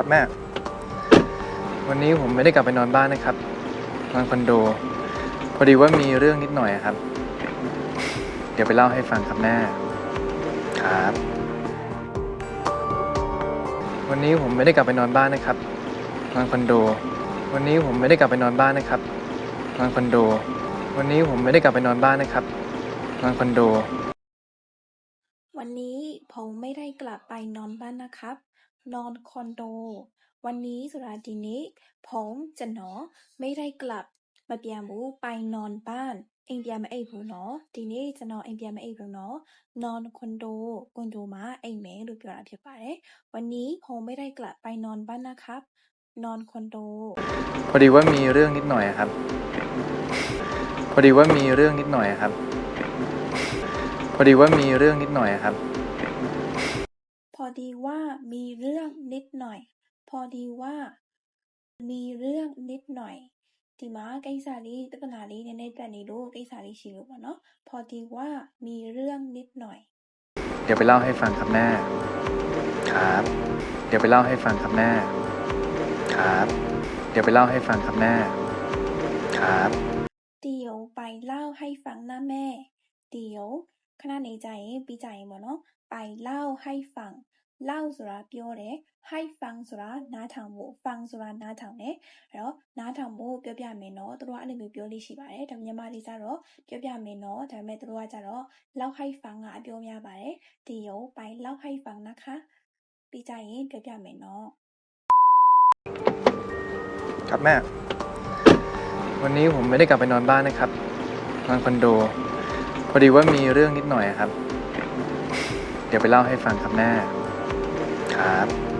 ครับแม่ วันนี้ผมไม่ได้กลับไปนอนบ้านนะครับ นอนคอนโด พอดีว่ามีเรื่องนิดหน่อยอะครับ เดี๋ยวไปเล่าให้ฟังครับแม่ ครับ วันนี้ผมไม่ได้กลับไปนอนบ้านนะครับ นอนคอนโด วันนี้ผมไม่ได้กลับไปนอนบ้านนะครับ นอนคอนโด วันนี้ผมไม่ได้กลับไปนอนบ้านนะครับ นอนคอนโดวันนี้ผมไม่ได้กลับไปนอนบ้านนะครับ นอนคอนโด วันนี้สุราดีนี้ ผมจะหนอไม่ได้กลับมาเปียหมูไปนอนบ้านအိမ်ပြန်မအိပ်ဘူးเนาะဒီနေ့ကျွန်တော်အိမ်ပြန်မအိပ်ဘူးเนาะนอนคอนโดคอนโดမှာအိပ်မယ်လို့ပြောတာဖြစ်ပါတယ်วันนี้ผมไม่ได้กลับไปนอนบ้านนะครับ นอนคอนโด พอดีว่ามีเรื่องนิดหน่อยอะครับ พอดีว่ามีเรื่องนิดหน่อยอะครับ พอดีว่ามีเรื่องนิดหน่อยอะครับ พอ ดีว่ามีเรื่องนิดหน่อย พอดีว่า มีเรื่องนิดหน่อย ဒီမှာကိစ္စလေးတက္ကနာလေးနည်းနည်းတက်နေလို့ကိစ္စလေးရှိလို့ပေါ့နော် พอดีว่ามีเรื่องนิดหน่อย เดี๋ยวไปเล่าให้ฟังครับแม่ ครับ เดี๋ยวไปเล่าให้ฟังครับแม่ ครับ เดี๋ยวไปเล่าให้ฟังครับแม่ ครับ เดี๋ยวไปเล่าให้ฟังนะแม่ เดี๋ยวခဏနေကြရင်ပြီးကြရင်ပေါ့နော်ไปเล่าให้ฟัง เล่าဆိုတာပြောတယ်ให้ฟังဆိုတာနားထောင်ဖို့ฟังဆိုတာနားထောင်တယ်အဲ့တော့နားထောင်ဖို့ပြောပြမယ်နော်သူတို့ကအဲ့လိုမျိုးပြောလို့ရှိပါတယ်ဒါမြန်မာတွေကြတော့ပြောပြမယ်နော်ဒါပေမဲ့သူတို့ကကြတော့เล่าให้ฟังကအပြောများပါတယ်เดี๋ยวไปเล่าให้ฟังนะคะပြီးကြရင်ပြောပြမယ်နော် ครับแม่ วันนี้ผมไม่ได้กลับไปนอนบ้านนะครับ นอนคอนโด พอดีว่ามีเรื่องนิดหน่อยอะครับ เดี๋ยวไปเล่าให้ฟังครับแม่ ครับ